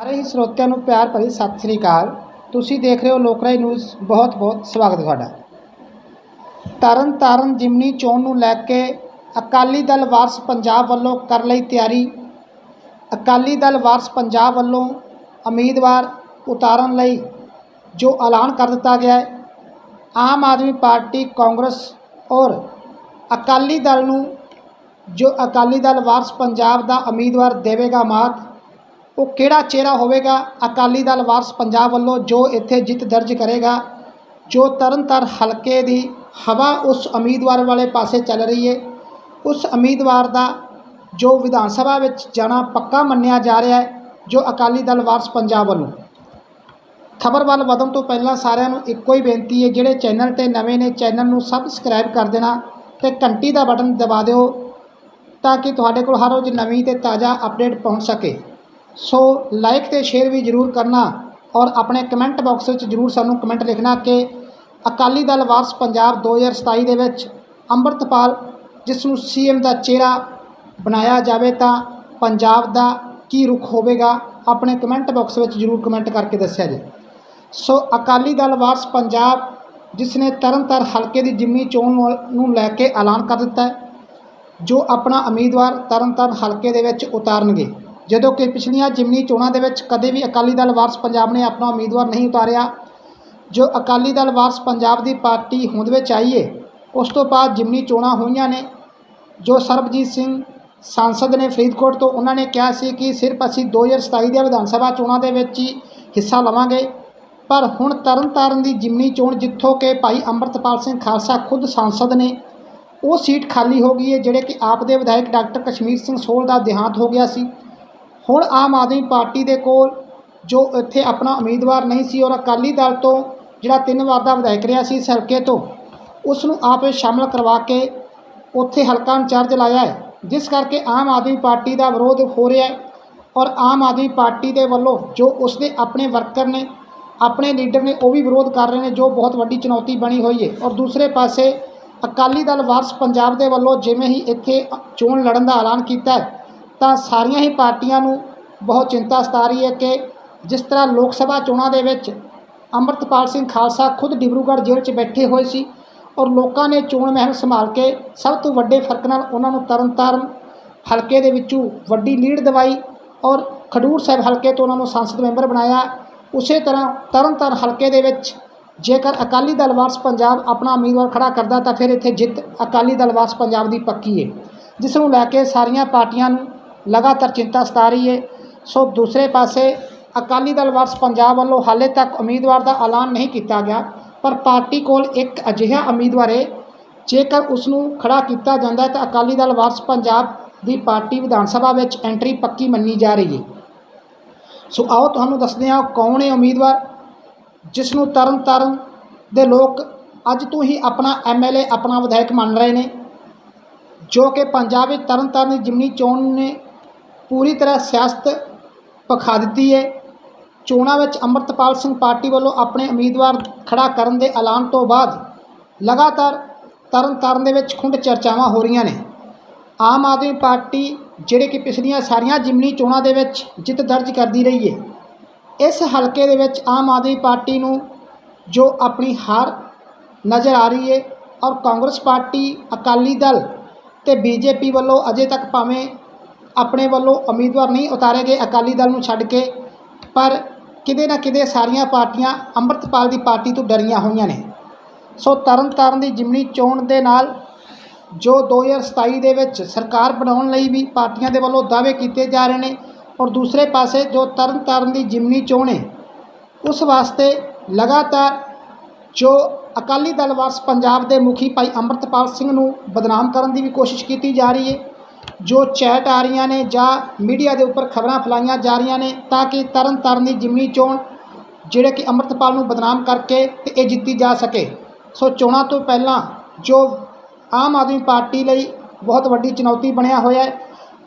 ਸਾਰੇ ਹੀ ਸਰੋਤਿਆਂ ਨੂੰ ਪਿਆਰ ਭਰੀ ਸਤਿ ਸ੍ਰੀ ਅਕਾਲ। ਤੁਸੀਂ ਦੇਖ ਰਹੇ ਹੋ ਲੋਕਰਾਈ ਨਿਊਜ਼। ਬਹੁਤ ਬਹੁਤ ਸਵਾਗਤ ਤੁਹਾਡਾ। ਤਰਨ ਤਾਰਨ ਜਿਮਨੀ ਚੋਣ ਨੂੰ ਲੈ ਕੇ ਅਕਾਲੀ ਦਲ ਵਾਰਸ ਪੰਜਾਬ ਵੱਲੋਂ ਕਰ ਲਈ ਤਿਆਰੀ। ਅਕਾਲੀ ਦਲ ਵਾਰਸ ਪੰਜਾਬ ਵੱਲੋਂ ਉਮੀਦਵਾਰ ਉਤਾਰਨ ਲਈ ਜੋ ਐਲਾਨ ਕਰ ਦਿੱਤਾ ਗਿਆ ਹੈ, ਆਮ ਆਦਮੀ ਪਾਰਟੀ, ਕਾਂਗਰਸ ਔਰ ਅਕਾਲੀ ਦਲ ਨੂੰ ਜੋ ਅਕਾਲੀ ਦਲ ਵਾਰਸ ਪੰਜਾਬ ਦਾ ਉਮੀਦਵਾਰ ਦੇਵੇਗਾ ਮਾਤ ਉਹ ਕਿਹੜਾ ਚਿਹਰਾ ਹੋਵੇਗਾ? ਅਕਾਲੀ ਦਲ ਵਾਰਸ ਪੰਜਾਬ ਵੱਲੋਂ ਜੋ ਇੱਥੇ ਜਿੱਤ ਦਰਜ ਕਰੇਗਾ, ਜੋ ਤਰਨਤਾਰਨ ਹਲਕੇ ਦੀ ਹਵਾ ਉਸ ਉਮੀਦਵਾਰ ਵਾਲੇ ਪਾਸੇ ਚੱਲ ਰਹੀ ਹੈ ਉਸ ਉਮੀਦਵਾਰ ਦਾ ਜੋ ਵਿਧਾਨ ਸਭਾ ਵਿੱਚ ਜਾਣਾ ਪੱਕਾ ਮੰਨਿਆ ਜਾ ਰਿਹਾ ਹੈ, ਜੋ ਅਕਾਲੀ ਦਲ ਵਾਰਸ ਪੰਜਾਬ ਵੱਲੋਂ। ਖਬਰ ਵੱਲ ਵਧਣ ਤੋਂ ਪਹਿਲਾਂ ਸਾਰਿਆਂ ਨੂੰ ਇੱਕੋ ਹੀ ਬੇਨਤੀ ਹੈ, ਜਿਹੜੇ ਚੈਨਲ ਤੇ ਨਵੇਂ ਨੇ, ਚੈਨਲ ਨੂੰ ਸਬਸਕ੍ਰਾਈਬ ਕਰ ਦੇਣਾ ਤੇ ਘੰਟੀ ਦਾ ਬਟਨ ਦਬਾ ਦਿਓ, ਤਾਂ ਕਿ ਤੁਹਾਡੇ ਕੋਲ ਹਰ ਰੋਜ਼ ਨਵੀਂ ਤੇ ਤਾਜ਼ਾ ਅਪਡੇਟ ਪਹੁੰਚ ਸਕੇ। ਸੋ ਲਾਈਕ ਤੇ ਸ਼ੇਅਰ ਵੀ ਜ਼ਰੂਰ ਕਰਨਾ ਔਰ ਆਪਣੇ ਕਮੈਂਟ ਬਾਕਸ ਵਿੱਚ ਜ਼ਰੂਰ ਸਾਨੂੰ ਕਮੈਂਟ ਲਿਖਣਾ ਕਿ ਅਕਾਲੀ ਦਲ ਵਾਰਸ ਪੰਜਾਬ 2027 ਦੇ ਵਿੱਚ ਅੰਮ੍ਰਿਤਪਾਲ, ਜਿਸ ਨੂੰ ਸੀਐਮ ਦਾ ਚਿਹਰਾ ਬਣਾਇਆ ਜਾਵੇ ਤਾਂ ਪੰਜਾਬ ਦਾ ਕੀ ਰੁਖ ਹੋਵੇਗਾ, ਆਪਣੇ ਕਮੈਂਟ ਬਾਕਸ ਵਿੱਚ ਜ਼ਰੂਰ ਕਮੈਂਟ ਕਰਕੇ ਦੱਸਿਆ ਜੀ। ਸੋ ਅਕਾਲੀ ਦਲ ਵਾਰਸ ਪੰਜਾਬ, ਜਿਸ ਨੇ ਤਰਨਤਾਰਨ ਹਲਕੇ ਦੀ ਜਿੰਮੀ ਚੋਣ ਨੂੰ- ਨੂੰ ਲੈ ਕੇ ਐਲਾਨ ਕਰ ਦਿੱਤਾ ਹੈ, ਜੋ ਆਪਣਾ ਉਮੀਦਵਾਰ ਤਰਨਤਾਰਨ ਹਲਕੇ ਦੇ ਵਿੱਚ ਉਤਾਰਨਗੇ। ਜਦੋਂ ਕਿ ਪਿਛਲੀਆਂ ਜਿਮਨੀ ਚੋਣਾਂ ਦੇ ਵਿੱਚ ਕਦੇ ਵੀ ਅਕਾਲੀ ਦਲ ਵਾਰਸ ਪੰਜਾਬ ਨੇ ਆਪਣਾ ਉਮੀਦਵਾਰ ਨਹੀਂ ਉਤਾਰਿਆ, ਜੋ ਅਕਾਲੀ ਦਲ ਵਾਰਸ ਪੰਜਾਬ ਦੀ ਪਾਰਟੀ ਹੋਂਦ ਵਿੱਚ ਆਈ ਹੈ ਉਸ ਤੋਂ ਬਾਅਦ ਜਿਮਨੀ ਚੋਣਾਂ ਹੋਈਆਂ ਨੇ, ਜੋ ਸਰਬਜੀਤ ਸਿੰਘ ਸਾਂਸਦ ਨੇ ਫਰੀਦਕੋਟ ਤੋਂ ਉਹਨਾਂ ਨੇ ਕਿਹਾ ਸੀ ਕਿ ਸਿਰਫ ਅਸੀਂ 2027 ਦੀਆਂ ਵਿਧਾਨ ਸਭਾ ਚੋਣਾਂ ਦੇ ਵਿੱਚ ਹੀ ਹਿੱਸਾ ਲਵਾਂਗੇ, ਪਰ ਹੁਣ ਤਰਨਤਾਰਨ ਦੀ ਜਿਮਨੀ ਚੋਣ ਜਿੱਥੋਂ ਕਿ ਭਾਈ ਅੰਮ੍ਰਿਤਪਾਲ ਸਿੰਘ ਖਾਲਸਾ ਖੁਦ ਸਾਂਸਦ ਨੇ, ਉਹ ਸੀਟ ਖਾਲੀ ਹੋ ਗਈ ਹੈ ਜਿਹੜੇ ਕਿ ਆਪ ਦੇ ਵਿਧਾਇਕ ਡਾਕਟਰ ਕਸ਼ਮੀਰ ਸਿੰਘ ਸੋਲ ਦਾ ਦੇਹਾਂਤ ਹੋ ਗਿਆ ਸੀ। ਹੁਣ ਆਮ ਆਦਮੀ ਪਾਰਟੀ ਦੇ ਕੋਲ ਜੋ ਇੱਥੇ ਆਪਣਾ ਉਮੀਦਵਾਰ ਨਹੀਂ ਸੀ ਔਰ ਅਕਾਲੀ ਦਲ ਤੋਂ ਜਿਹੜਾ ਤਿੰਨ ਵਾਰ ਦਾ ਵਿਧਾਇਕ ਰਿਹਾ ਸੀ ਇਸ ਤੋਂ ਉਸ ਨੂੰ ਆਪੇ ਸ਼ਾਮਲ ਕਰਵਾ ਕੇ ਉੱਥੇ ਹਲਕਾ ਇੰਚਾਰਜ ਲਾਇਆ ਹੈ, ਜਿਸ ਕਰਕੇ ਆਮ ਆਦਮੀ ਪਾਰਟੀ ਦਾ ਵਿਰੋਧ ਹੋ ਰਿਹਾ ਹੈ ਔਰ ਆਮ ਆਦਮੀ ਪਾਰਟੀ ਦੇ ਵੱਲੋਂ ਜੋ ਉਸਦੇ ਆਪਣੇ ਵਰਕਰ ਨੇ, ਆਪਣੇ ਲੀਡਰ ਨੇ ਉਹ ਵੀ ਵਿਰੋਧ ਕਰ ਰਹੇ ਨੇ, ਜੋ ਬਹੁਤ ਵੱਡੀ ਚੁਣੌਤੀ ਬਣੀ ਹੋਈ ਹੈ ਔਰ ਦੂਸਰੇ ਪਾਸੇ ਅਕਾਲੀ ਦਲ ਵਾਰਸ ਪੰਜਾਬ ਦੇ ਵੱਲੋਂ ਜਿਵੇਂ ਹੀ ਇੱਥੇ ਚੋਣ ਲੜਨ ਦਾ ਐਲਾਨ ਕੀਤਾ ਹੈ ਤਾਂ ਸਾਰੀਆਂ ਹੀ ਪਾਰਟੀਆਂ ਨੂੰ ਬਹੁਤ ਚਿੰਤਾ ਸਤਾ ਰਹੀ ਹੈ ਕਿ ਜਿਸ ਤਰ੍ਹਾਂ ਲੋਕ ਸਭਾ ਚੋਣਾਂ ਦੇ ਵਿੱਚ ਅੰਮ੍ਰਿਤਪਾਲ ਸਿੰਘ ਖਾਲਸਾ ਖੁਦ ਡਿਬਰੂਗੜ੍ਹ ਜੇਲ੍ਹ 'ਚ ਬੈਠੇ ਹੋਏ ਸੀ ਔਰ ਲੋਕਾਂ ਨੇ ਚੋਣ ਮਹਿਮ ਸੰਭਾਲ ਕੇ ਸਭ ਤੋਂ ਵੱਡੇ ਫ਼ਰਕ ਨਾਲ ਉਹਨਾਂ ਨੂੰ ਤਰਨਤਾਰਨ ਹਲਕੇ ਦੇ ਵਿੱਚੋਂ ਵੱਡੀ ਲੀਡ ਦਿਵਾਈ ਔਰ ਖਡੂਰ ਸਾਹਿਬ ਹਲਕੇ ਤੋਂ ਉਹਨਾਂ ਨੂੰ ਸੰਸਦ ਮੈਂਬਰ ਬਣਾਇਆ। ਉਸੇ ਤਰ੍ਹਾਂ ਤਰਨਤਾਰਨ ਹਲਕੇ ਦੇ ਵਿੱਚ ਜੇਕਰ ਅਕਾਲੀ ਦਲ ਵਾਰਸ ਪੰਜਾਬ ਆਪਣਾ ਉਮੀਦਵਾਰ ਖੜਾ ਕਰਦਾ ਤਾਂ ਫਿਰ ਇੱਥੇ ਜਿੱਤ ਅਕਾਲੀ ਦਲ ਵਾਰਸ ਪੰਜਾਬ ਦੀ ਪੱਕੀ ਹੈ ਜਿਸ ਨੂੰ ਲੈ ਕੇ ਸਾਰੀਆਂ ਪਾਰਟੀਆਂ ਨੂੰ ਲਗਾਤਾਰ ਚਿੰਤਾ ਸਤਾ ਰਹੀ ਹੈ ਸੋ ਦੂਸਰੇ ਪਾਸੇ ਅਕਾਲੀ ਦਲ ਵਾਰਸ ਪੰਜਾਬ ਵੱਲੋਂ ਹਾਲੇ ਤੱਕ ਉਮੀਦਵਾਰ ਦਾ ਐਲਾਨ ਨਹੀਂ ਕੀਤਾ ਗਿਆ, ਪਰ ਪਾਰਟੀ ਕੋਲ ਇੱਕ ਅਜਿਹਾ ਉਮੀਦਵਾਰ ਹੈ ਜੇਕਰ ਉਸ ਨੂੰ ਖੜਾ ਕੀਤਾ ਜਾਂਦਾ ਹੈ ਤਾਂ ਅਕਾਲੀ ਦਲ ਵਾਰਸ ਪੰਜਾਬ ਦੀ ਪਾਰਟੀ ਵਿਧਾਨ ਸਭਾ ਵਿੱਚ ਐਂਟਰੀ ਪੱਕੀ ਮੰਨੀ ਜਾ ਰਹੀ ਹੈ ਸੋ ਆਓ ਤੁਹਾਨੂੰ ਦੱਸਦੇ ਹਾਂ ਕੌਣ ਹੈ ਉਮੀਦਵਾਰ ਜਿਸ ਨੂੰ ਤਰਨ ਤਾਰਨ ਦੇ ਲੋਕ ਅੱਜ ਤੋਂ ਹੀ ਆਪਣਾ ਐਮਐਲਏ ਆਪਣਾ ਵਿਧਾਇਕ ਮੰਨ ਰਹੇ ਨੇ, ਜੋ ਕਿ ਪੰਜਾਬ ਵਿੱਚ ਤਰਨ ਤਾਰਨ ਦੀ ਜਿਮਨੀ ਚੋਣ ਨੇ ਪੂਰੀ ਤਰ੍ਹਾਂ ਸਿਆਸਤ ਪਖਾ ਦਿੱਤੀ ਹੈ। ਚੋਣਾਂ ਵਿੱਚ ਅੰਮ੍ਰਿਤਪਾਲ ਸਿੰਘ ਪਾਰਟੀ ਵੱਲੋਂ ਆਪਣੇ ਉਮੀਦਵਾਰ ਖੜਾ ਕਰਨ ਦੇ ਐਲਾਨ ਤੋਂ ਬਾਅਦ ਲਗਾਤਾਰ ਤਰਨ ਤਾਰਨ ਦੇ ਵਿੱਚ ਖੁੰਡ ਚਰਚਾਵਾਂ ਹੋ ਰਹੀਆਂ ਨੇ। ਆਮ ਆਦਮੀ ਪਾਰਟੀ ਜਿਹੜੇ ਕਿ ਪਿਛਲੀਆਂ ਸਾਰੀਆਂ ਜਿਮਨੀ ਚੋਣਾਂ ਦੇ ਵਿੱਚ ਜਿੱਤ ਦਰਜ ਕਰਦੀ ਰਹੀ ਹੈ। ਇਸ ਹਲਕੇ ਦੇ ਵਿੱਚ ਆਮ ਆਦਮੀ ਪਾਰਟੀ ਨੂੰ ਜੋ ਆਪਣੀ ਹਾਰ ਨਜ਼ਰ ਆ ਰਹੀ ਹੈ ਔਰ ਕਾਂਗਰਸ ਪਾਰਟੀ ਅਕਾਲੀ ਦਲ ਤੇ ਬੀਜੇਪੀ ਵੱਲੋਂ ਅਜੇ ਤੱਕ ਭਾਵੇਂ ਆਪਣੇ ਵੱਲੋਂ ਉਮੀਦਵਾਰ ਨਹੀਂ ਉਤਾਰੇ ਗਏ। ਅਕਾਲੀ ਦਲ ਨੂੰ ਛੱਡ ਕੇ, ਪਰ ਕਿਤੇ ਨਾ ਕਿਤੇ ਸਾਰੀਆਂ ਪਾਰਟੀਆਂ ਅੰਮ੍ਰਿਤਪਾਲ ਦੀ ਪਾਰਟੀ ਤੋਂ ਡਰੀਆਂ ਹੋਈਆਂ ਨੇ। ਸੋ ਤਰਨਤਾਰਨ ਦੀ ਜਿਮਨੀ ਚੋਣ ਦੇ ਨਾਲ ਜੋ 2027 ਦੇ ਵਿੱਚ ਸਰਕਾਰ ਬਣਾਉਣ ਲਈ ਵੀ ਪਾਰਟੀਆਂ ਦੇ ਵੱਲੋਂ ਦਾਅਵੇ ਕੀਤੇ ਜਾ ਰਹੇ ਨੇ ਔਰ ਦੂਸਰੇ ਪਾਸੇ ਜੋ ਤਰਨਤਾਰਨ ਦੀ ਜਿਮਨੀ ਚੋਣ ਹੈ, ਉਸ ਵਾਸਤੇ ਲਗਾਤਾਰ ਜੋ ਅਕਾਲੀ ਦਲ ਵਾਰਸ ਪੰਜਾਬ ਦੇ ਮੁਖੀ ਭਾਈ ਅੰਮ੍ਰਿਤਪਾਲ ਸਿੰਘ ਨੂੰ ਬਦਨਾਮ ਕਰਨ ਦੀ ਵੀ ਕੋਸ਼ਿਸ਼ ਕੀਤੀ ਜਾ ਰਹੀ ਹੈ ਜੋ ਚੈਟ ਆ ਰਹੀਆਂ ਨੇ ਜਾਂ ਮੀਡੀਆ ਦੇ ਉੱਪਰ ਖਬਰਾਂ ਫੈਲਾਈਆਂ ਜਾ ਰਹੀਆਂ ਨੇ, ਤਾਂ ਕਿ ਤਰਨ ਤਾਰਨ ਦੀ ਜਿਮਨੀ ਚੋਣ ਜਿਹੜੇ ਕਿ ਅੰਮ੍ਰਿਤਪਾਲ ਨੂੰ ਬਦਨਾਮ ਕਰਕੇ ਤੇ ਇਹ ਜਿੱਤੀ ਜਾ ਸਕੇ। ਸੋ ਚੋਣਾਂ ਤੋਂ ਪਹਿਲਾਂ ਜੋ ਆਮ ਆਦਮੀ ਪਾਰਟੀ ਲਈ ਬਹੁਤ ਵੱਡੀ ਚੁਣੌਤੀ ਬਣਿਆ ਹੋਇਆ ਹੈ,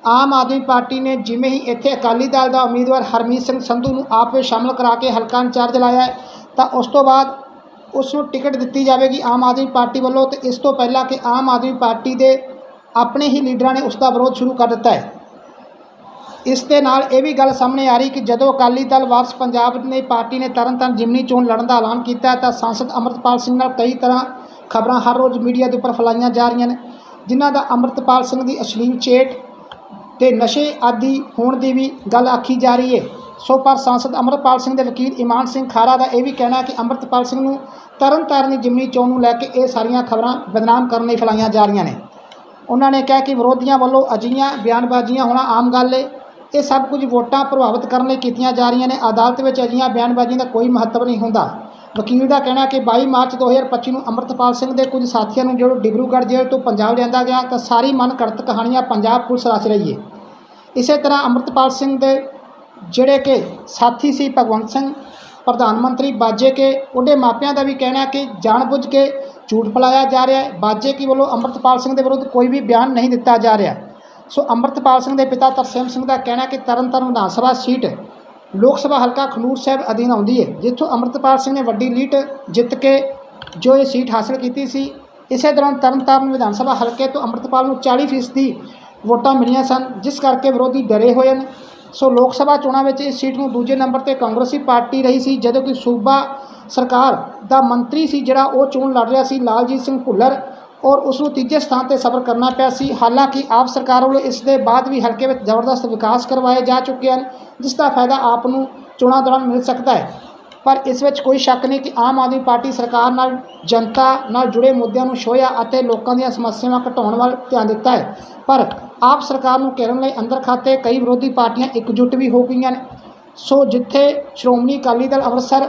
ਆਮ ਆਦਮੀ ਪਾਰਟੀ ਨੇ ਜਿਵੇਂ ਹੀ ਇੱਥੇ ਅਕਾਲੀ ਦਲ ਦਾ ਉਮੀਦਵਾਰ ਹਰਮੀਤ ਸਿੰਘ ਸੰਧੂ ਨੂੰ ਆਪ ਵਿੱਚ ਸ਼ਾਮਲ ਕਰਾ ਕੇ ਹਲਕਾ ਇੰਚਾਰਜ ਲਾਇਆ ਹੈ, ਤਾਂ ਉਸ ਤੋਂ ਬਾਅਦ ਉਸ ਨੂੰ ਟਿਕਟ ਦਿੱਤੀ ਜਾਵੇਗੀ ਆਮ ਆਦਮੀ ਪਾਰਟੀ ਵੱਲੋਂ ਤੇ ਇਸ ਤੋਂ ਪਹਿਲਾਂ ਕਿ ਆਮ ਆਦਮੀ ਪਾਰਟੀ ਦੇ ਆਪਣੇ ਹੀ ਲੀਡਰਾਂ ਨੇ ਉਸ ਦਾ ਵਿਰੋਧ ਸ਼ੁਰੂ ਕਰ ਦਿੱਤਾ ਹੈ। ਇਸ ਦੇ ਨਾਲ ਇਹ ਵੀ ਗੱਲ ਸਾਹਮਣੇ ਆ ਰਹੀ ਕਿ ਜਦੋਂ ਅਕਾਲੀ ਦਲ ਵਾਰਸ ਪੰਜਾਬ ਨੇ ਪਾਰਟੀ ਨੇ ਤਰਨਤਾਰਨ ਜਿਮਨੀ ਚੋਣ ਲੜਨ ਦਾ ਐਲਾਨ ਕੀਤਾ ਤਾਂ ਸੰਸਦ ਅੰਮ੍ਰਿਤਪਾਲ ਸਿੰਘ ਨਾਲ ਕਈ ਤਰ੍ਹਾਂ ਖਬਰਾਂ ਹਰ ਰੋਜ਼ ਮੀਡੀਆ ਦੇ ਉੱਪਰ ਫੈਲਾਈਆਂ ਜਾ ਰਹੀਆਂ ਨੇ, ਜਿਨ੍ਹਾਂ ਦਾ ਅੰਮ੍ਰਿਤਪਾਲ ਸਿੰਘ ਦੀ ਅਸ਼ਲੀਲ ਚੇਟ ਤੇ ਨਸ਼ੇ ਆਦੀ ਹੋਣ ਦੀ ਵੀ ਗੱਲ ਆਖੀ ਜਾ ਰਹੀ ਹੈ। ਸੋ ਪਰ ਸੰਸਦ ਅੰਮ੍ਰਿਤਪਾਲ ਸਿੰਘ ਦੇ ਵਕੀਲ ਇਮਾਨ ਸਿੰਘ ਖਾਰਾ ਦਾ ਇਹ ਵੀ ਕਹਿਣਾ ਕਿ ਅੰਮ੍ਰਿਤਪਾਲ ਸਿੰਘ ਨੂੰ ਤਰਨਤਾਰਨ ਦੀ ਜਿਮਨੀ ਚੋਣ ਨੂੰ ਲੈ ਕੇ ਇਹ ਸਾਰੀਆਂ ਖਬਰਾਂ ਬਦਨਾਮ ਕਰਨ ਲਈ ਫੈਲਾਈਆਂ ਜਾ ਰਹੀਆਂ ਨੇ। ਉਹਨਾਂ ਨੇ ਕਿਹਾ ਕਿ ਵਿਰੋਧੀਆਂ ਵੱਲੋਂ ਅਜਿਹੀਆਂ ਬਿਆਨਬਾਜ਼ੀਆਂ ਹੋਣਾ ਆਮ ਗੱਲ ਏ। ਇਹ ਸਭ ਕੁਝ ਵੋਟਾਂ ਪ੍ਰਭਾਵਿਤ ਕਰਨ ਲਈ ਕੀਤੀਆਂ ਜਾ ਰਹੀਆਂ ਨੇ। ਅਦਾਲਤ ਵਿੱਚ ਅਜਿਹੀਆਂ ਬਿਆਨਬਾਜ਼ੀਆਂ ਦਾ ਕੋਈ ਮਹੱਤਵ ਨਹੀਂ ਹੁੰਦਾ। ਵਕੀਲ ਦਾ ਕਹਿਣਾ ਕਿ 22 ਮਾਰਚ 2025 ਨੂੰ ਅੰਮ੍ਰਿਤਪਾਲ ਸਿੰਘ ਦੇ ਕੁਝ ਸਾਥੀਆਂ ਨੂੰ ਜਦੋਂ ਡਿਬਰੂਗੜ੍ਹ ਜੇਲ੍ਹ ਤੋਂ ਪੰਜਾਬ ਲਿਆਂਦਾ ਗਿਆ ਤਾਂ ਸਾਰੀ ਮਨ ਘੜਤ ਕਹਾਣੀਆਂ ਪੰਜਾਬ ਪੁਲਿਸ ਰਚ ਰਹੀ ਹੈ ਇਸੇ ਤਰ੍ਹਾਂ ਅੰਮ੍ਰਿਤਪਾਲ ਸਿੰਘ ਦੇ ਜਿਹੜੇ ਕਿ ਸਾਥੀ ਸੀ ਭਗਵੰਤ ਸਿੰਘ, ਪ੍ਰਧਾਨ ਮੰਤਰੀ ਬਾਜੇ ਕੇ, ਉਹਦੇ ਮਾਪਿਆਂ ਦਾ ਵੀ ਕਹਿਣਾ ਹੈ ਕਿ ਜਾਣਬੁੱਝ ਕੇ ਝੂਠ ਫੈਲਾਇਆ ਜਾ ਰਿਹਾ ਹੈ ਬਾਜੇ ਕੀ ਵੱਲੋਂ ਅੰਮ੍ਰਿਤਪਾਲ ਸਿੰਘ ਦੇ ਵਿਰੁੱਧ ਕੋਈ ਵੀ ਬਿਆਨ ਨਹੀਂ ਦਿੱਤਾ ਜਾ ਰਿਹਾ ਸੋ ਅੰਮ੍ਰਿਤਪਾਲ ਸਿੰਘ ਦੇ ਪਿਤਾ ਤਰਸੇਮ ਸਿੰਘ ਦਾ ਕਹਿਣਾ ਕਿ ਤਰਨਤਾਰਨ ਵਿਧਾਨ ਸਭਾ ਸੀਟ ਲੋਕ ਸਭਾ ਹਲਕਾ ਖਨੂਰ ਸਾਹਿਬ ਅਧੀਨ ਆਉਂਦੀ ਹੈ ਜਿੱਥੋਂ ਅੰਮ੍ਰਿਤਪਾਲ ਸਿੰਘ ਨੇ ਵੱਡੀ ਲੀਡ ਜਿੱਤ ਕੇ ਜੋ ਇਹ ਸੀਟ ਹਾਸਲ ਕੀਤੀ ਸੀ ਇਸੇ ਦੌਰਾਨ ਤਰਨਤਾਰਨ ਵਿਧਾਨ ਸਭਾ ਹਲਕੇ ਤੋਂ ਅੰਮ੍ਰਿਤਪਾਲ ਨੂੰ 40 ਫੀਸਦੀ ਵੋਟਾਂ ਮਿਲੀਆਂ ਸਨ ਜਿਸ ਕਰਕੇ ਵਿਰੋਧੀ ਡਰੇ ਹੋਏ ਹਨ ਸੋ ਲੋਕ ਸਭਾ ਚੋਣਾਂ ਵਿੱਚ ਇਸ ਸੀਟ ਨੂੰ ਦੂਜੇ ਨੰਬਰ ਤੇ ਕਾਂਗਰਸੀ ਪਾਰਟੀ ਰਹੀ ਸੀ ਜਦੋਂ ਕਿ ਸੂਬਾ ਸਰਕਾਰ ਦਾ ਮੰਤਰੀ ਸੀ ਜਿਹੜਾ ਉਹ ਚੋਣ ਲੜ ਰਿਹਾ ਸੀ, ਲਾਲਜੀਤ ਸਿੰਘ ਭੁੱਲਰ, ਔਰ ਉਸ ਨੂੰ ਤੀਜੇ ਸਥਾਨ ਤੇ ਸਬਰ ਕਰਨਾ ਪਿਆ ਸੀ। ਹਾਲਾਂਕਿ ਆਪ ਸਰਕਾਰ ਵੱਲੋਂ ਇਸ ਦੇ ਬਾਅਦ ਵੀ ਹਲਕੇ ਵਿੱਚ ਜ਼ਬਰਦਸਤ ਵਿਕਾਸ ਕਰਵਾਏ ਜਾ ਚੁੱਕੇ ਹਨ, ਜਿਸ ਦਾ ਫਾਇਦਾ ਆਪ ਨੂੰ ਚੋਣਾਂ ਦੌਰਾਨ ਮਿਲ ਸਕਦਾ ਹੈ। ਪਰ ਇਸ ਵਿੱਚ ਕੋਈ ਸ਼ੱਕ ਨਹੀਂ ਕਿ ਆਮ ਆਦਮੀ ਪਾਰਟੀ ਸਰਕਾਰ ਨਾਲ, ਜਨਤਾ ਨਾਲ ਜੁੜੇ ਮੁੱਦਿਆਂ ਨੂੰ ਛੋਹਿਆ ਅਤੇ ਲੋਕਾਂ ਦੀਆਂ ਸਮੱਸਿਆਵਾਂ ਘਟਾਉਣ ਵੱਲ ਧਿਆਨ ਦਿੱਤਾ ਹੈ। ਪਰ ਆਪ ਸਰਕਾਰ ਨੂੰ ਘੇਰਨ ਲਈ ਅੰਦਰ ਖਾਤੇ ਕਈ ਵਿਰੋਧੀ ਪਾਰਟੀਆਂ ਇਕਜੁੱਟ ਵੀ ਹੋ ਗਈਆਂ ਨੇ। ਸੋ ਜਿੱਥੇ ਸ਼੍ਰੋਮਣੀ ਅਕਾਲੀ ਦਲ ਅੰਮ੍ਰਿਤਸਰ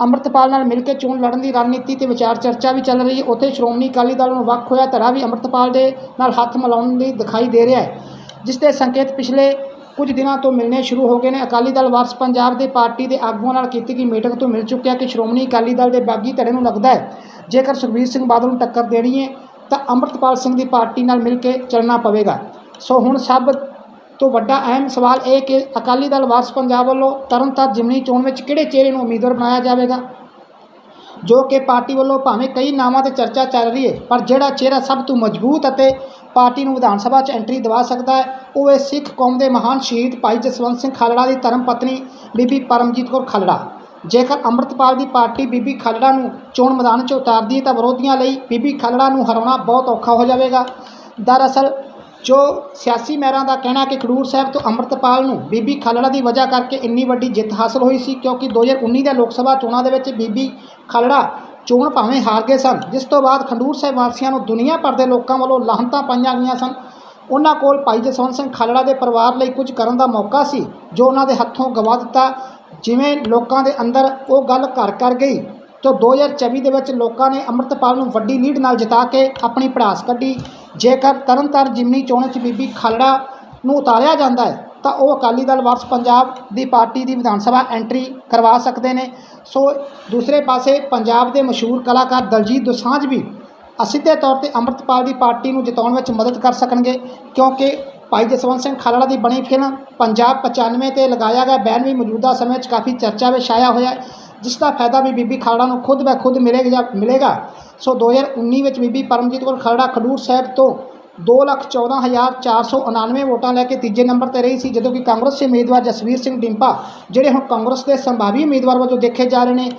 ਅੰਮ੍ਰਿਤਪਾਲ ਨਾਲ ਮਿਲ ਕੇ ਚੋਣ ਲੜਨ ਦੀ ਰਣਨੀਤੀ ਤੇ ਵਿਚਾਰ ਚਰਚਾ ਵੀ ਚੱਲ ਰਹੀ ਹੈ। ਉੱਥੇ ਸ਼੍ਰੋਮਣੀ ਅਕਾਲੀ ਦਲ ਨੂੰ ਵੱਖ ਹੋਇਆ ਧੜਾ ਵੀ ਅੰਮ੍ਰਿਤਪਾਲ ਦੇ ਨਾਲ ਹੱਥ ਮਿਲਾਉਣ ਦੀ ਦਿਖਾਈ ਦੇ ਰਿਹਾ ਹੈ, ਜਿਸ ਦੇ ਸੰਕੇਤ ਪਿਛਲੇ ਕੁਝ ਦਿਨਾਂ ਤੋਂ ਮਿਲਣੇ ਸ਼ੁਰੂ ਹੋ ਗਏ ਨੇ। ਅਕਾਲੀ ਦਲ ਵਾਰਸ ਪੰਜਾਬ ਦੇ ਪਾਰਟੀ ਦੇ ਆਗੂਆਂ ਨਾਲ ਕੀਤੀ ਗਈ ਮੀਟਿੰਗ ਤੋਂ ਮਿਲ ਚੁੱਕਿਆ ਕਿ ਸ਼੍ਰੋਮਣੀ ਅਕਾਲੀ ਦਲ ਦੇ ਬਾਗੀ ਧੜੇ ਨੂੰ ਲੱਗਦਾ ਹੈ, ਜੇਕਰ ਸੁਖਬੀਰ ਸਿੰਘ ਬਾਦਲ ਨੂੰ ਟੱਕਰ ਦੇਣੀ ਹੈ ਤਾਂ ਅੰਮ੍ਰਿਤਪਾਲ ਸਿੰਘ ਦੀ ਪਾਰਟੀ ਨਾਲ ਮਿਲ ਕੇ ਚੱਲਣਾ ਪਵੇਗਾ। ਸੋ ਹੁਣ ਸਭ ਤੋਂ ਵੱਡਾ ਅਹਿਮ ਸਵਾਲ ਇਹ ਕਿ ਅਕਾਲੀ ਦਲ ਵਾਰਸ ਪੰਜਾਬ ਵੱਲੋਂ ਤਰਨਤਾਰਨ ਜਿਮਨੀ ਚੋਣ ਵਿੱਚ ਕਿਹੜੇ ਚਿਹਰੇ ਨੂੰ ਉਮੀਦਵਾਰ ਬਣਾਇਆ ਜਾਵੇਗਾ? ਜੋ ਕਿ ਪਾਰਟੀ ਵੱਲੋਂ ਭਾਵੇਂ ਕਈ ਨਾਵਾਂ ਤੇ ਚਰਚਾ ਚੱਲ ਰਹੀ ਹੈ, ਪਰ ਜਿਹੜਾ ਚਿਹਰਾ ਸਭ ਤੋਂ ਮਜ਼ਬੂਤ ਅਤੇ ਪਾਰਟੀ ਨੂੰ ਵਿਧਾਨ ਸਭਾ 'ਚ ਐਂਟਰੀ ਦਿਵਾ ਸਕਦਾ ਹੈ, ਉਹ ਹੈ ਸਿੱਖ ਕੌਮ ਦੇ ਮਹਾਨ ਸ਼ਹੀਦ ਭਾਈ ਜਸਵੰਤ ਸਿੰਘ ਖਾਲੜਾ ਦੀ ਧਰਮ ਪਤਨੀ ਬੀਬੀ ਪਰਮਜੀਤ ਕੌਰ ਖਾਲੜਾ। ਜੇਕਰ ਅੰਮ੍ਰਿਤਪਾਲ ਦੀ ਪਾਰਟੀ ਬੀਬੀ ਖਾਲੜਾ ਨੂੰ ਚੋਣ ਮੈਦਾਨ 'ਚ ਉਤਾਰਦੀ ਹੈ ਤਾਂ ਵਿਰੋਧੀਆਂ ਲਈ ਬੀਬੀ ਖਾਲੜਾ ਨੂੰ ਹਰਾਉਣਾ ਬਹੁਤ ਔਖਾ ਹੋ ਜਾਵੇਗਾ। ਦਰਅਸਲ ਜੋ ਸਿਆਸੀ ਮਹਿਰਾਂ ਦਾ ਕਹਿਣਾ ਕਿ ਖਡੂਰ ਸਾਹਿਬ ਤੋਂ ਅੰਮ੍ਰਿਤਪਾਲ ਨੂੰ ਬੀਬੀ ਖਾਲੜਾ ਦੀ ਵਜ੍ਹਾ ਕਰਕੇ ਇੰਨੀ ਵੱਡੀ ਜਿੱਤ ਹਾਸਲ ਹੋਈ ਸੀ, ਕਿਉਂਕਿ 2019 ਦੇ ਲੋਕ ਸਭਾ ਚੋਣਾਂ ਦੇ ਵਿੱਚ ਬੀਬੀ ਖਾਲੜਾ ਚੋਣ ਭਾਵੇਂ ਹਾਰ ਗਏ ਸਨ, ਜਿਸ ਤੋਂ ਬਾਅਦ ਖਡੂਰ ਸਾਹਿਬ ਵਾਸੀਆਂ ਨੂੰ ਦੁਨੀਆ ਭਰ ਦੇ ਲੋਕਾਂ ਵੱਲੋਂ ਲਾਹਨਤਾਂ ਪਾਈਆਂ ਗਈਆਂ ਸਨ। ਉਹਨਾਂ ਕੋਲ ਭਾਈ ਜਸਵੰਤ ਸਿੰਘ ਖਾਲੜਾ ਦੇ ਪਰਿਵਾਰ ਲਈ ਕੁਝ ਕਰਨ ਦਾ ਮੌਕਾ ਸੀ, ਜੋ ਉਹਨਾਂ ਦੇ ਹੱਥੋਂ ਗਵਾ ਦਿੱਤਾ। ਜਿਵੇਂ ਲੋਕਾਂ ਦੇ ਅੰਦਰ ਉਹ ਗੱਲ ਘਰ ਕਰ ਗਈ ਤਾਂ 2024 ਦੇ ਵਿੱਚ ਲੋਕਾਂ ਨੇ ਅੰਮ੍ਰਿਤਪਾਲ ਨੂੰ ਵੱਡੀ ਲੀਡ ਨਾਲ ਜਿਤਾ ਕੇ ਆਪਣੀ ਪੜਾਸ ਕੱਢੀ। ਜੇਕਰ ਤਰਨਤਾਰਨ ਜਿਮਨੀ ਚੋਣ 'ਚ ਬੀਬੀ ਖਾਲੜਾ ਨੂੰ ਉਤਾਰਿਆ ਜਾਂਦਾ ਹੈ, ਤਾਂ ਉਹ ਅਕਾਲੀ ਦਲ ਵਾਰਸ ਪੰਜਾਬ ਦੀ ਪਾਰਟੀ ਦੀ ਵਿਧਾਨ ਸਭਾ ਐਂਟਰੀ ਕਰਵਾ ਸਕਦੇ ਨੇ। ਸੋ ਦੂਸਰੇ ਪਾਸੇ ਪੰਜਾਬ ਦੇ ਮਸ਼ਹੂਰ ਕਲਾਕਾਰ ਦਲਜੀਤ ਦੋਸਾਂਝ ਵੀ ਅਸਿੱਧੇ ਤੌਰ ਤੇ ਅੰਮ੍ਰਿਤਪਾਲ ਦੀ ਪਾਰਟੀ ਨੂੰ ਜਿਤਾਉਣ ਵਿੱਚ ਮਦਦ ਕਰ ਸਕਣਗੇ, ਕਿਉਂਕਿ ਭਾਈ ਜਸਵੰਤ ਸਿੰਘ ਖਾਲੜਾ ਦੀ ਬਣੀ ਫਿਲਮ ਪੰਜਾਬ 95 ਤੇ ਲਗਾਇਆ ਗਿਆ ਬੈਨ ਵੀ ਮੌਜੂਦਾ ਸਮੇਂ 'ਚ ਕਾਫੀ ਚਰਚਾ ਵਿੱਚ ਆਇਆ ਹੋਇਆ ਹੈ। ਜਿਸ ਦਾ ਫਾਇਦਾ ਵੀ ਬੀਬੀ ਖਰੜਾ ਨੂੰ ਖੁਦ ਬੈ ਖੁਦ ਮਿਲੇਗਾ ਮਿਲੇਗਾ। ਸੋ 2019 ਵਿੱਚ ਬੀਬੀ ਪਰਮਜੀਤ ਕੌਰ ਖਰੜਾ ਖਡੂਰ ਸਾਹਿਬ ਤੋਂ 214499 ਵੋਟਾਂ ਲੈ ਕੇ ਤੀਜੇ ਨੰਬਰ ਤੇ ਰਹੀ ਸੀ, ਜਦੋਂ ਕਿ ਕਾਂਗਰਸ ਦੇ ਉਮੀਦਵਾਰ ਜਸਵੀਰ ਸਿੰਘ ਡਿੰਪਾ, ਜਿਹੜੇ ਹੁਣ ਕਾਂਗਰਸ ਦੇ ਸੰਭਾਵੀ ਉਮੀਦਵਾਰ ਵਜੋਂ ਦੇਖੇ ਜਾ ਰਹੇ ਨੇ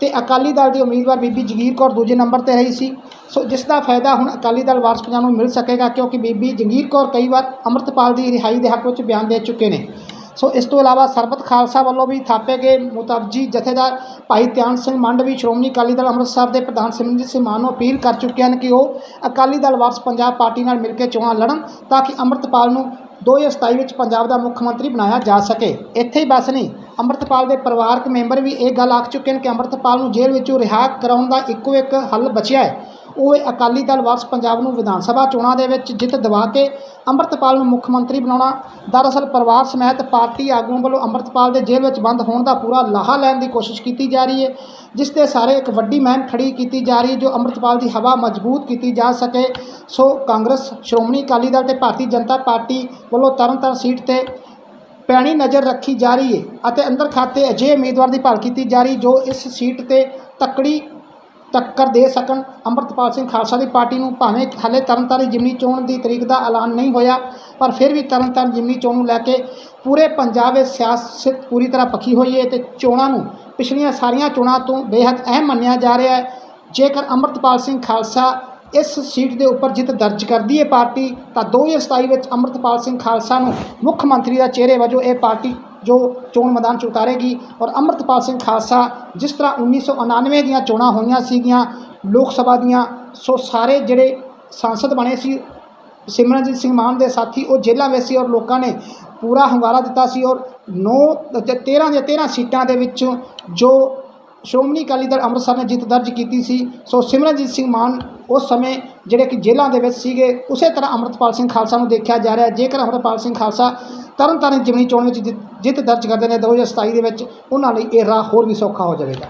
ਤੇ ਅਕਾਲੀ ਦਲ ਦੀ ਉਮੀਦਵਾਰ ਬੀਬੀ ਜਗੀਰ ਕੌਰ ਦੂਜੇ ਨੰਬਰ ਤੇ ਰਹੀ ਸੀ। ਸੋ ਜਿਸ ਦਾ ਫਾਇਦਾ ਹੁਣ ਅਕਾਲੀ ਦਲ ਵਾਰਸ ਪੰਜਾਬ ਨੂੰ ਮਿਲ ਸਕੇਗਾ, ਕਿਉਂਕਿ ਬੀਬੀ ਜਗੀਰ ਕੌਰ ਕਈ ਵਾਰ ਅੰਮ੍ਰਿਤਪਾਲ ਦੀ ਰਿਹਾਈ ਦੇ ਹੱਕ ਵਿੱਚ ਬਿਆਨ ਦੇ ਚੁੱਕੇ ਨੇ। ਸੋ ਇਸ ਤੋਂ ਇਲਾਵਾ ਸਰਬਤ ਖਾਲਸਾ ਵੱਲੋਂ ਵੀ ਥਾਪੇ ਗਏ ਮੁਤਵਜੀ ਜਥੇਦਾਰ ਭਾਈ ਧਿਆਨ ਸਿੰਘ ਮੰਡ ਵੀ ਸ਼੍ਰੋਮਣੀ ਅਕਾਲੀ ਦਲ ਅੰਮ੍ਰਿਤਸਰ ਦੇ ਪ੍ਰਧਾਨ ਸਿਮਰਨਜੀਤ ਸਿੰਘ ਮਾਨ ਨੂੰ ਅਪੀਲ ਕਰ ਚੁੱਕੇ ਹਨ ਕਿ ਉਹ ਅਕਾਲੀ ਦਲ ਵਾਰਸ ਪੰਜਾਬ ਪਾਰਟੀ ਨਾਲ ਮਿਲ ਕੇ ਚੋਣਾਂ ਲੜਨ ਤਾਂ ਕਿ ਅੰਮ੍ਰਿਤਪਾਲ ਨੂੰ 2027 ਵਿੱਚ ਪੰਜਾਬ ਦਾ ਮੁੱਖ ਮੰਤਰੀ ਬਣਾਇਆ ਜਾ ਸਕੇ। ਇੱਥੇ ਹੀ ਬਸ ਨਹੀਂ, ਅੰਮ੍ਰਿਤਪਾਲ ਦੇ ਪਰਿਵਾਰਕ ਮੈਂਬਰ ਵੀ ਇਹ ਗੱਲ ਆਖ ਚੁੱਕੇ ਹਨ ਕਿ ਅੰਮ੍ਰਿਤਪਾਲ ਨੂੰ ਜੇਲ੍ਹ ਵਿੱਚੋਂ ਰਿਹਾ ਕਰਾਉਣ ਦਾ ਇੱਕੋ ਇੱਕ ਹੱਲ ਬਚਿਆ ਹੈ। ਉਹ ਅਕਾਲੀ ਦਲ ਵਾਰਸ ਪੰਜਾਬ ਨੂੰ ਵਿਧਾਨ ਸਭਾ ਚੋਣਾਂ ਦੇ ਵਿੱਚ ਜਿੱਤ ਦਿਵਾ ਕੇ ਅੰਮ੍ਰਿਤਪਾਲ ਨੂੰ ਮੁੱਖ ਮੰਤਰੀ ਬਣਾਉਣਾ, ਦਰਅਸਲ ਪਰਿਵਾਰ ਸਮੇਤ ਪਾਰਟੀ ਆਗੂਆਂ ਵੱਲੋਂ ਅੰਮ੍ਰਿਤਪਾਲ ਦੇ ਜੇਲ੍ਹ ਵਿੱਚ ਬੰਦ ਹੋਣ ਦਾ ਪੂਰਾ ਲਾਹਾ ਲੈਣ ਦੀ ਕੋਸ਼ਿਸ਼ ਕੀਤੀ ਜਾ ਰਹੀ ਹੈ, ਜਿਸ 'ਤੇ ਸਾਰੇ ਇੱਕ ਵੱਡੀ ਮਹਿਮ ਖੜੀ ਕੀਤੀ ਜਾ ਰਹੀ ਹੈ, ਜੋ ਅੰਮ੍ਰਿਤਪਾਲ ਦੀ ਹਵਾ ਮਜ਼ਬੂਤ ਕੀਤੀ ਜਾ ਸਕੇ। ਸੋ ਕਾਂਗਰਸ, ਸ਼੍ਰੋਮਣੀ ਅਕਾਲੀ ਦਲ ਤੇ ਭਾਰਤੀ ਜਨਤਾ ਪਾਰਟੀ ਵੱਲੋਂ ਤਰਨਤਾਰਨ ਸੀਟ ਤੇ ਪੈਣੀ ਨਜ਼ਰ ਰੱਖੀ ਜਾ ਰਹੀ ਹੈ ਅਤੇ ਅੰਦਰ ਖਾਤੇ ਅਜਿਹੇ ਉਮੀਦਵਾਰ ਦੀ ਭਾਲ ਕੀਤੀ ਜਾ ਰਹੀ ਜੋ ਇਸ ਸੀਟ ਤੇ ਤਕੜੀ ਟੱਕਰ ਦੇ ਸਕਣ। ਅੰਮ੍ਰਿਤਪਾਲ ਸਿੰਘ ਖਾਲਸਾ ਦੀ ਪਾਰਟੀ ਨੂੰ ਭਾਵੇਂ ਹਾਲੇ ਤਰਨਤਾਰਨ ਜਿਮਨੀ ਚੋਣ ਦੀ ਤਰੀਕ ਦਾ ਐਲਾਨ ਨਹੀਂ ਹੋਇਆ, ਪਰ ਫਿਰ ਵੀ ਤਰਨਤਾਰਨ ਜਿਮਨੀ ਚੋਣ ਨੂੰ ਲੈ ਕੇ ਪੂਰੇ ਪੰਜਾਬ ਵਿੱਚ ਸਿਆਸਤ ਪੂਰੀ ਤਰ੍ਹਾਂ ਪੱਖੀ ਹੋਈ ਹੈ ਤੇ ਚੋਣਾਂ ਨੂੰ ਪਿਛਲੀਆਂ ਸਾਰੀਆਂ ਚੋਣਾਂ ਤੋਂ ਬੇहद ਅਹਿਮ ਮੰਨਿਆ ਜਾ ਰਿਹਾ ਹੈ। ਜੇਕਰ ਅੰਮ੍ਰਿਤਪਾਲ ਸਿੰਘ ਖਾਲਸਾ ਇਸ ਸੀਟ ਦੇ ਉੱਪਰ ਜਿੱਤ ਦਰਜ ਕਰਦੀ ਹੈ ਪਾਰਟੀ, ਤਾਂ 2027 ਵਿੱਚ ਅੰਮ੍ਰਿਤਪਾਲ ਸਿੰਘ ਖਾਲਸਾ ਨੂੰ ਮੁੱਖ ਮੰਤਰੀ ਦਾ ਚਿਹਰੇ ਵਜੋਂ ਇਹ ਪਾਰਟੀ ਜੋ ਚੋਣ ਮੈਦਾਨ 'ਚ ਉਤਾਰੇਗੀ ਔਰ ਅੰਮ੍ਰਿਤਪਾਲ ਸਿੰਘ ਖਾਲਸਾ ਜਿਸ ਤਰ੍ਹਾਂ 1999 ਦੀਆਂ ਚੋਣਾਂ ਹੋਈਆਂ ਸੀਗੀਆਂ, ਲੋਕ ਸਭਾ ਦੀਆਂ, ਸੋ ਸਾਰੇ ਜਿਹੜੇ ਸੰਸਦ ਬਣੇ ਸੀ, ਸਿਮਰਨਜੀਤ ਸਿੰਘ ਮਾਨ ਦੇ ਸਾਥੀ, ਉਹ ਜੇਲ੍ਹਾਂ ਵਿੱਚ ਸੀ ਔਰ ਲੋਕਾਂ ਨੇ ਪੂਰਾ ਹੁੰਗਾਰਾ ਦਿੱਤਾ ਸੀ ਔਰ 9 ਤੇ 13 ਦੀਆਂ 13 ਸੀਟਾਂ ਦੇ ਵਿੱਚ ਜੋ ਸ਼੍ਰੋਮਣੀ ਅਕਾਲੀ ਦਲ ਅੰਮ੍ਰਿਤਸਰ ਨੇ ਜਿੱਤ ਦਰਜ ਕੀਤੀ ਸੀ, ਸੋ ਸਿਮਰਨਜੀਤ ਸਿੰਘ ਮਾਨ ਉਸ ਸਮੇਂ ਜਿਹੜੇ ਕਿ ਜੇਲ੍ਹਾਂ ਦੇ ਵਿੱਚ ਸੀਗੇ, ਉਸੇ ਤਰ੍ਹਾਂ ਅੰਮ੍ਰਿਤਪਾਲ ਸਿੰਘ ਖਾਲਸਾ ਨੂੰ ਦੇਖਿਆ ਜਾ ਰਿਹਾ। ਜੇਕਰ ਅੰਮ੍ਰਿਤਪਾਲ ਸਿੰਘ ਖਾਲਸਾ ਤਰਨਤਾਰਨ ਜਿਮਨੀ ਚੋਣ ਵਿੱਚ ਜਿੱਤ- ਜਿੱਤ ਦਰਜ ਕਰਦੇ ਨੇ 2027 ਦੇ ਵਿੱਚ ਉਹਨਾਂ ਲਈ ਇਹ ਰਾਹ ਹੋਰ ਵੀ ਸੌਖਾ ਹੋ ਜਾਵੇਗਾ।